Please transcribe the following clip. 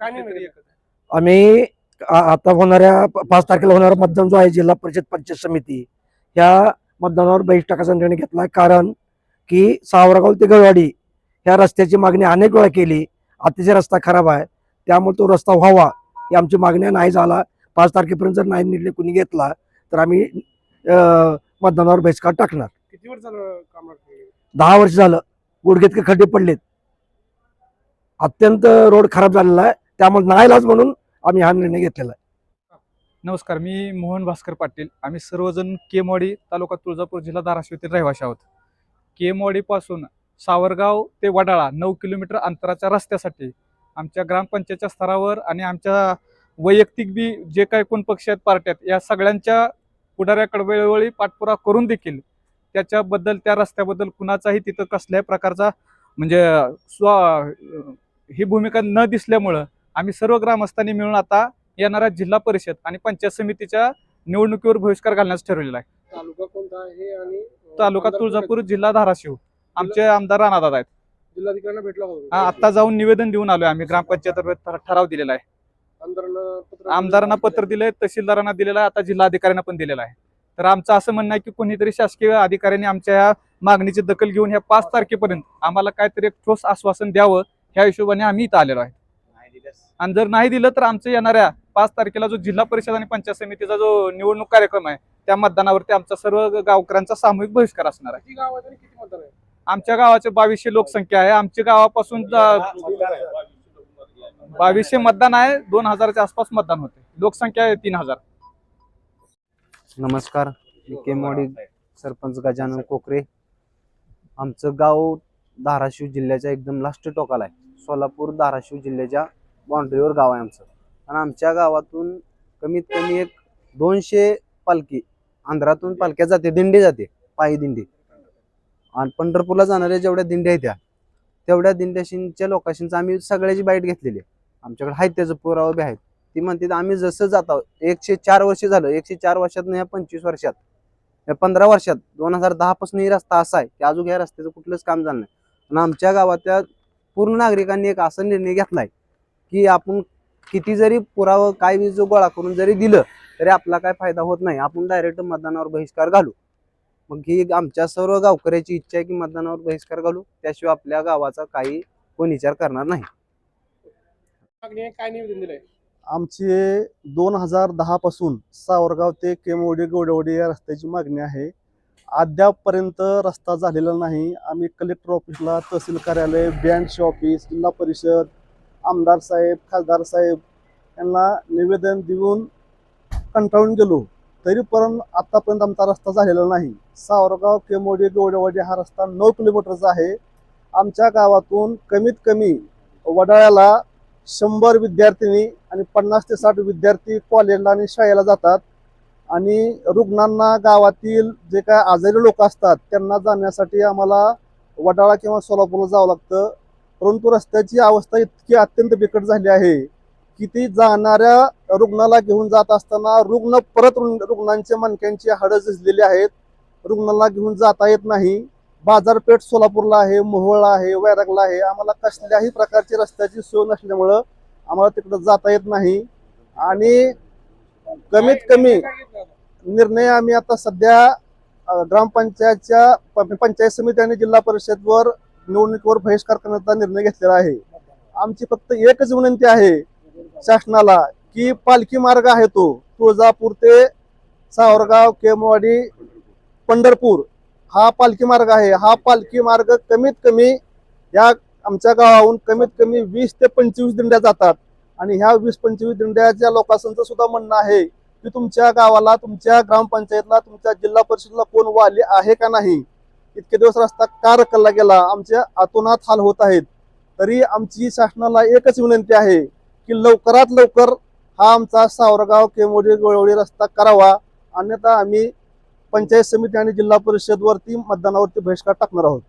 काय? आम्ही आता होणाऱ्या पाच तारखेला होणारा मतदान जो आहे जिल्हा परिषद पंचायत समिती ह्या मतदानावर बहिष्ठ टाकायचा निर्णय घेतला कारण की सावरगाव ते गळवाडी ह्या रस्त्याची मागणी अनेक वेळा केली. अतिशय रस्ता खराब आहे. त्यामुळे तो रस्ता व्हावा ही आमची मागण्या नाही झाला पाच तारखेपर्यंत जर नाही निर्णय कुणी घेतला तर आम्ही मतदानावर बहिष्कार टाकणार. किती वर्ष झालं काम? दहा वर्ष झालं. गुडघेतके खड्डे पडलेत. अत्यंत रोड खराब झालेला आहे. त्यामुळे नाईलाज म्हणून आम्ही हा निर्णय घेतलेला आहे. नमस्कार मी मोहन भास्कर पाटील. आम्ही सर्वजण केमवाडी तालुका तुळजापूर जिल्हा धाराशिव येथील रहिवासी आहोत. केमवाडीपासून सावरगाव ते वडाळा नऊ किलोमीटर अंतराच्या रस्त्यासाठी आमच्या ग्रामपंचायतच्या स्तरावर आणि आमच्या वैयक्तिक बी जे काही कोण पक्ष आहेत पार्ट्यात या सगळ्यांच्या पुढाऱ्याकडे वेळोवेळी पाठपुरा करून देखील त्याच्याबद्दल त्या रस्त्याबद्दल कुणाचाही तिथं कसल्याही प्रकारचा म्हणजे स्व ही भूमिका न दिसल्यामुळं आम्ही सर्व ग्रामस्थांनी मिळून आता येणाऱ्या जिल्हा परिषद आणि पंचायत समितीच्या निवडणुकीवर बहिष्कार घालण्यास ठरवलेला आहे. तालुका कोणता आहे आणि तालुका तुळजापूर जिल्हा धाराशिव. आमचे आमदार राणादादा आहेत. जिल्हाधिकाऱ्यांना भेटला? हा, आता जाऊन निवेदन देऊन आलोय आम्ही. ग्रामपंचायत ठराव दिलेला आहे. आमदारांना पत्र आमदारांना पत्र दिलंय तहसीलदारांना दिलेलं आहे आता जिल्हाधिकाऱ्यांना पण दिलेलं आहे. तर आमचं असं म्हणणं आहे की कोणीतरी शासकीय अधिकाऱ्यांनी आमच्या या मागणीची दखल घेऊन ह्या पाच तारखेपर्यंत आम्हाला काहीतरी एक ठोस आश्वासन द्यावं ह्या हिशोबाने आम्ही इथं आलेलो आहे. आणि जर नाही दिलं तर आमचं येणाऱ्या पाच तारखेला जो जिल्हा परिषद आणि पंचायत समितीचा जो निवडणूक कार्यक्रम आहे त्या मतदानावरती आमचा सर्व गावकऱ्यांचा सामूहिक बहिष्कार असणार आहे. किती गाव आहेत आणि किती मतदार आहे आमच्या गावाचे बावीसशे लोकसंख्या आहे. आमच्या गावापासून बावीसशे मतदान आहे. दोन हजाराच्या आसपास मतदान होते. लोकसंख्या आहे तीन हजार. नमस्कार. मी केमवाडी सरपंच गजानन कोकरे. आमचं गाव धाराशिव जिल्ह्याच्या एकदम लास्ट टोकाला आहे. सोलापूर धाराशिव जिल्ह्याच्या बाउंड्रीवर गाव आहे आमचं. आणि आमच्या गावातून कमीत कमी एक दोनशे पालखी आंध्रातून पालख्या जाते दिंडी जाते पायी दिंडी. आणि पंढरपूरला जाणाऱ्या जेवढ्या दिंड्या आहेत त्या तेवढ्या दिंड्याशींच्या लोकांशींचं आम्ही सगळ्याची बाईट घेतलेली आहे. आमच्याकडे आहेत त्याचं पुरावा बी आहेत. ती म्हणते आम्ही जसं जात आहोत एकशे चार वर्ष झालं एकशे चार वर्षात या पंचवीस वर्षात या पंधरा वर्षात दोन हजार दहापासून ही रस्ता असा आहे की अजून या रस्त्याचं कुठलंच काम झालं नाही. आणि आमच्या गावातल्या पूर्ण नागरिकांनी एक असा निर्णय घेतलाय की आपण किती जरी पुरावं काय बी जो गोळा करून जरी दिलं तरी आपला काय फायदा होत नाही. आपण डायरेक्ट मतदानावर बहिष्कार घालू. मग ही आमच्या सर्व गावकऱ्याची इच्छा आहे की मतदानावर बहिष्कार घालू. त्याशिवाय आपल्या गावाचा काही कोण विचार करणार नाही. मागणी आहे काय निवेदन दिलंय? आमची दोन हजार दहा पासून सावरगाव ते केमवडी गोडवडी या रस्त्याची मागणी आहे. अद्यापपर्यंत रस्ता झालेला नाही. आम्ही कलेक्टर ऑफिसला तहसील कार्यालय बँडचे ऑफिस जिल्हा परिषद आमदार साहेब खासदार साहेब यांना निवेदन देऊन कंटाळून गेलो. तरी पण आमचा रस्ता झालेला नाही. सावरगाव केमोडी गोडेवाडी हा रस्ता नऊ किलोमीटरचा आहे. आमच्या गावातून कमीत कमी वडाळ्याला शंभर विद्यार्थिनी आणि पन्नास ते साठ विद्यार्थी कॉलेजला आणि शाळेला जातात. आणि रुग्णांना गावातील जे काय आजारी लोक असतात त्यांना जाण्यासाठी आम्हाला वडाळा किंवा सोलापूरला जावं लागतं. परंतु रस्त्याची अवस्था इतकी अत्यंत बिकट झाली आहे की ती जाणाऱ्या रुग्णाला घेऊन जात असताना रुग्ण परत रुग्ण- रुग्णांचे मणक्यांची हाडं झिजलेली आहेत. रुग्णाला घेऊन जाता येत नाही. बाजारपेठ सोलापूरला आहे मोहोळला आहे वैरागला आहे. आम्हाला कसल्याही प्रकारची रस्त्याची सोय नसल्यामुळं आम्हाला तिकडं जाता येत नाही. आणि कमीत कमी निर्णय आम्ही आता सध्या ग्रामपंचायतच्या प- पंचायत समिती आणि जिल्हा परिषदवर निवडणुकीवर बहिष्कार करण्याचा निर्णय घेतलेला आहे. आमची फक्त एकच विनंती आहे शासनाला की पालखी मार्ग आहे तो तुळजापूर ते सावरगाव केमवाडी पंढरपूर हा पालखी मार्ग आहे. हा पालखी मार्ग कमीत कमी या आमच्या गावाहून कमीत कमी वीस ते पंचवीस दिंड्या जातात. आणि ह्या वीस पंचवीस दिंड्याच्या लोकांचं सुद्धा म्हणणं आहे की तुमच्या गावाला तुमच्या ग्रामपंचायतला तुमच्या जिल्हा परिषदला कोण वाले आहे का नाही? इतके दिवस रस्ता का रखला गेला आमच्या आतोनात हाल होत आहेत. तरी आमची शासनाला एकच विनंती आहे की लवकरात लवकर हा आमचा सावरगाव केमोडी गोळवळी रस्ता करावा. अन्यथा आम्ही पंचायत समिती आणि जिल्हा परिषदवरती मतदानावरती बहिष्कार टाकणार आहोत.